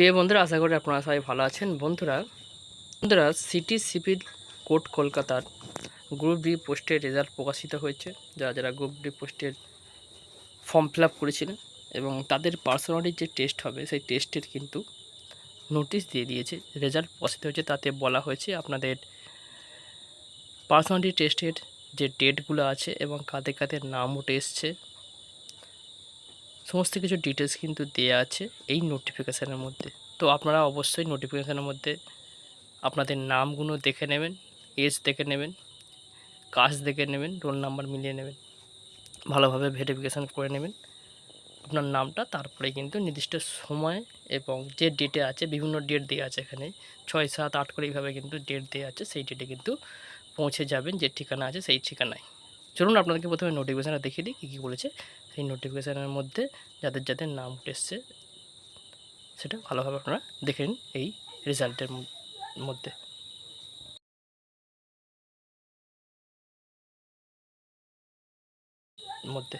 প্রিয় বন্ধুরা, আশা করি আপনারা সবাই ভালো আছেন। বন্ধুরা বন্ধুরা, সিটি সিভিল কোর্ট কলকাতার গ্রুপ ডি পোস্টের রেজাল্ট প্রকাশিত হয়েছে। যারা যারা গ্রুপ ডি পোস্টের ফর্ম ফিল আপ করেছিলেন এবং তাদের পার্সোনালি যে টেস্ট হবে, সেই টেস্টের কিন্তু নোটিশ দিয়ে দিয়েছে। রেজাল্ট প্রকাশিত হয়েছে, তাতে বলা হয়েছে আপনাদের পার্সোনালিটি টেস্টের যে ডেটগুলো আছে এবং কাদের কাদের নাম উঠে এসছে সমস্ত কিছু ডিটেলস কিন্তু দেওয়া আছে এই নোটিফিকেশানের মধ্যে। তো আপনারা অবশ্যই নোটিফিকেশানের মধ্যে আপনাদের নামগুলো দেখে নেবেন এজ দেখে নেবেন কাজ দেখে নেবেন রোল নাম্বার মিলিয়ে নেবেন, ভালোভাবে ভেরিফিকেশান করে নেবেন। আপনার নামটা তারপরে কিন্তু নির্দিষ্ট সময় এবং যে ডেটে আছে, বিভিন্ন ডেট দেওয়া আছে এখানে, ছয়, সাত, আট করে এইভাবে কিন্তু ডেট দেওয়া আছে, সেই ডেটে কিন্তু পৌঁছে যাবেন যে ঠিকানা আছে সেই ঠিকানায়। চলুন আপনাদেরকে প্রথমে নোটিফিকেশানটা দেখিয়ে দিই, কী কী বলেছে। সেই নোটিফিকেশানের মধ্যে যাদের যাদের নাম উঠে এসছে সেটা ভালোভাবে আপনারা দেখে নিন এই রেজাল্টের মধ্যে। মধ্যে।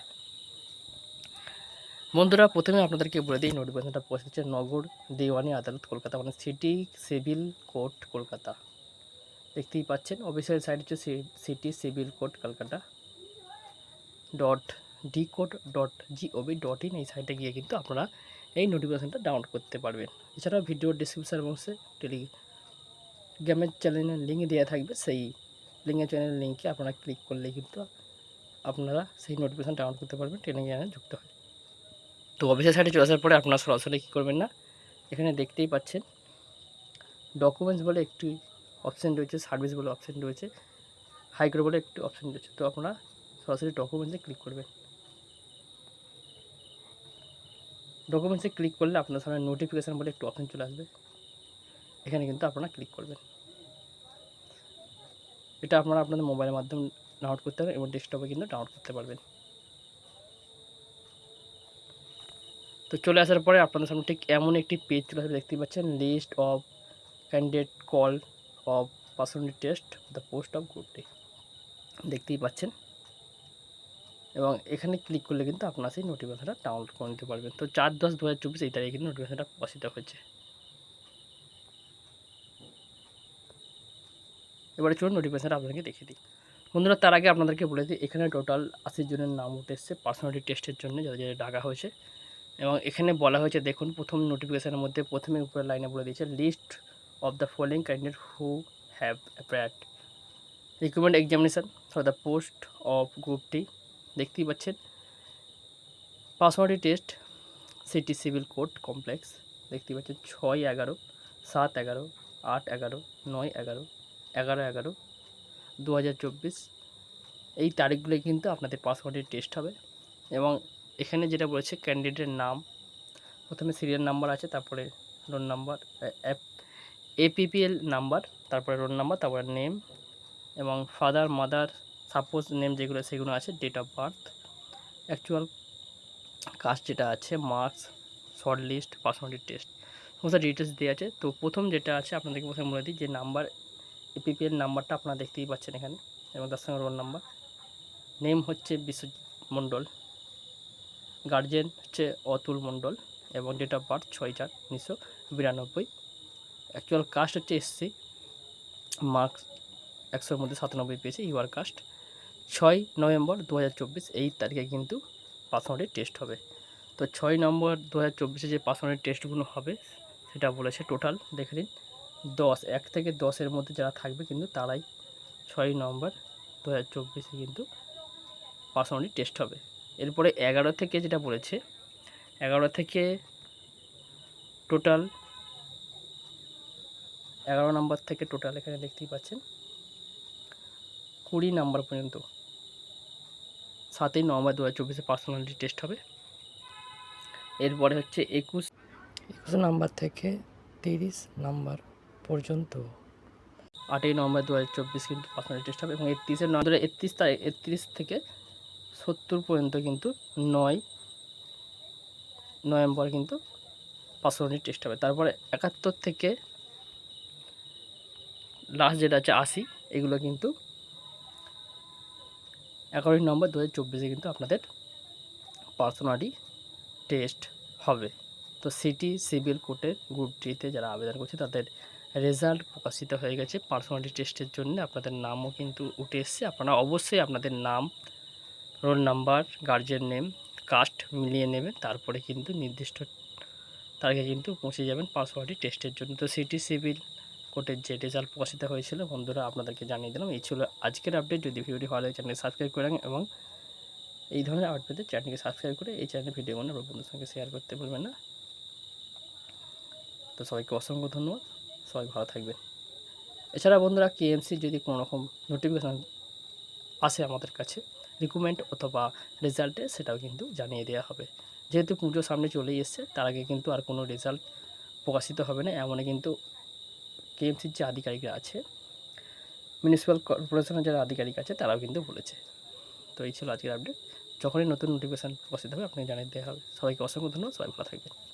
বন্ধুরা, প্রথমে আপনাদেরকে বলে দিই নোটিফিকেশনটা পৌঁছেছে নগর, দেওয়ানি, আদালত, কলকাতা মানে সিটি সিভিল কোর্ট কলকাতা। দেখতেই পাচ্ছেন অফিসিয়াল সাইট হচ্ছে city civil court Kolkata. Dot D court dot gov dot in এই সাইটে গিয়ে কিন্তু আপনারা এই নোটিফিকেশানটা ডাউনলোড করতে পারবেন। এছাড়াও ভিডিও ডিসক্রিপশন বক্সে টেলিগ্রামের চ্যানেলের লিঙ্ক দেওয়া থাকবে। সেই লিঙ্কের চ্যানেলের লিঙ্কে আপনারা ক্লিক করলে কিন্তু আপনারা সেই নোটিফিকেশান ডাউনলোড করতে পারবেন টেলিগ্রামে যুক্ত হয়। তো অফিসের সাইটে চলে আসার পরে আপনারা সরাসরি কী করবেন না, এখানে দেখতেই পাচ্ছেন ডকুমেন্টস বলে একটি অপশান রয়েছে সার্ভিস বলে অপশান রয়েছে হাইকোর্ট বলে একটি অপশান রয়েছে। তো আপনারা সরাসরি ডকুমেন্টসে ক্লিক করবেন। ডকুমেন্টসে ক্লিক করলে আপনার সামনে নোটিফিকেশান বলে একটু অপশন চলে আসবে। এখানে কিন্তু আপনারা ক্লিক করবেন। এটা আপনারা আপনাদের মোবাইলের মাধ্যমে ডাউনলোড করতে পারবেন এবং ডেস্কটপে কিন্তু ডাউনলোড করতে পারবেন। তো চলে আসার পরে আপনাদের সামনে ঠিক এমন একটি পেজ চলে আসবে, দেখতেই পাচ্ছেন। List of candidate call of personal test the post of group D দেখতেই পাচ্ছেন। এবং এখানে ক্লিক করলে কিন্তু আপনার সেই নোটিফিকেশনটা ডাউনলোড করে নিতে পারবেন। তো চার দশ দু হাজার চব্বিশ এই তারিখে কিন্তু নোটিফিকেশনটা প্রকাশিত হয়েছে। এবারে চলুন নোটিফিকেশনটা আপনাদেরকে দেখে দিই। বন্ধুরা, তার আগে আপনাদেরকে বলে দিই, এখানে টোটাল আশি জনের নাম উঠে এসছে পার্সোনালিটি টেস্টের জন্য, যাদের যাদের ডাকা হয়েছে। এবং এখানে বলা হয়েছে, দেখুন, প্রথম নোটিফিকেশনের মধ্যে প্রথমে উপরে লাইনে বলে দিয়েছে list of the following candidate who have appeared recruitment examination for the post of group D দেখতেই পাচ্ছেন। পাসওয়ার্ডি test, city civil court complex, দেখতেই পাচ্ছেন, ছয় এগারো, সাত এগারো, আট এগারো, নয় এগারো এগারো এগারো দু এই তারিখগুলো কিন্তু আপনাদের পাসওয়ার্ডের টেস্ট হবে এবং এখানে যেটা বলেছে, ক্যান্ডিডেটের নাম, প্রথমে সিরিয়াল নাম্বার আছে, তারপরে রোল নাম্বার এপিপিএল নাম্বার, তারপরে রোল নাম্বার, তারপরে নেম এবং ফাদার, মাদার সাপোজ নেম যেগুলো সেগুলো আছে date of birth actual caste যেটা আছে marks short list personality test সমস্ত ডিটেলস দেওয়া আছে। তো প্রথম যেটা আছে, আপনাদেরকে প্রথমে বলে দিই যে নাম্বার এপিপিএল নাম্বারটা আপনারা দেখতেই পাচ্ছেন এখানে, এবং তার সঙ্গে রোল নাম্বার নেম হচ্ছে বিশ্বজিৎ মণ্ডল গার্জেন হচ্ছে অতুল মণ্ডল, এবং ডেট অফ বার্থ ছয় চার উনিশশো বিরানব্বই। অ্যাকচুয়াল কাস্ট হচ্ছে এসসি মার্কস একশোর মধ্যে সাতানব্বই পেয়েছে ইউআর কাস্ট ছয় নভেম্বর দু হাজার চব্বিশ এই তারিখে কিন্তু পার্সোনালিটি টেস্ট হবে। তো ছয় নম্বর দু হাজার চব্বিশে যে পার্সোনালিটি টেস্টগুলো হবে, সেটা বলেছে টোটাল দেখে নিন, দশ, এক থেকে দশের মধ্যে যারা থাকবে কিন্তু তারাই ছয় নম্বর দু হাজার চব্বিশে কিন্তু পার্সোনালিটি টেস্ট হবে। এরপরে এগারো থেকে যেটা বলেছে, এগারো থেকে টোটাল এগারো নম্বর থেকে টোটাল এখানে দেখতেই পাচ্ছেন, কুড়ি নাম্বার পর্যন্ত। সাতই নভেম্বর দু হাজার চব্বিশে পার্সোনালিটি টেস্ট হবে। এরপরে হচ্ছে একুশ। একুশ নাম্বার থেকে তিরিশ নাম্বার পর্যন্ত। আটই নভেম্বর দু হাজার চব্বিশ কিন্তু পার্সোনালিটি টেস্ট হবে এবং একত্রিশের নভেম্বর একত্রিশ তারিখ একত্রিশ থেকে সত্তর পর্যন্ত কিন্তু নয় নভেম্বর কিন্তু পার্সোনালিটি টেস্ট হবে। তারপরে একাত্তর থেকে লাস্ট যেটা আছে আশি এগুলো কিন্তু এগারোই নম্বর দু হাজার কিন্তু আপনাদের পার্সোনালি টেস্ট হবে। তো সিটি সিভিল কোর্টের গ্রুপ ডিতে যারা আবেদন করছে, তাদের রেজাল্ট প্রকাশিত হয়ে গেছে। পার্সোনালিটি টেস্টের জন্য আপনাদের নামও কিন্তু উঠে এসছে। আপনারা অবশ্যই আপনাদের নাম roll number guardian name caste মিলিয়ে নেবেন। তারপরে কিন্তু নির্দিষ্ট তারিখে কিন্তু পৌঁছে যাবেন পার্সোনালিটি টেস্টের জন্য। তো সিটি সিভিল কোর্টের যে রেজাল্ট প্রকাশিত হয়েছিল, বন্ধুরা আপনাদেরকে জানিয়ে দিলাম। এই ছিল আজকের আপডেট যদি ভিডিওটি ভালো লাগে চ্যানেল সাবস্ক্রাইব করে রাখেন এবং এই ধরনের আপডেট চ্যানেলকে সাবস্ক্রাইব করে এই চ্যানেলের ভিডিওগুলো আপনার বন্ধুদের সঙ্গে শেয়ার করতে ভুলবেন না। তো সবাইকে অসংখ্য ধন্যবাদ। সবাই ভালো থাকবেন। এছাড়া বন্ধুরা কেএমসি যদি কোনো রকম নোটিফিকেশান আসে আমাদের কাছে রিকুমেন্ট অথবা রেজাল্টে সেটাও কিন্তু জানিয়ে দেওয়া হবে। যেহেতু পুজো সামনে চলেই এসছে, তার আগে কিন্তু আর কোনো রেজাল্ট প্রকাশিত হবে না। এমনই কিন্তু কেএমসির যে আধিকারিকরা আছে মিউনিসিপ্যাল কর্পোরেশনের যারা আধিকারিক আছে, তারাও কিন্তু বলেছে। তো এই ছিল আজকের আপডেট যখনই নতুন নোটিফিকেশান উপস্থিত হবে, আপনাকে জানিয়ে দেওয়া হবে। সবাইকে অসংখ্য ধন্যবাদ। সবাই ভালো থাকবেন।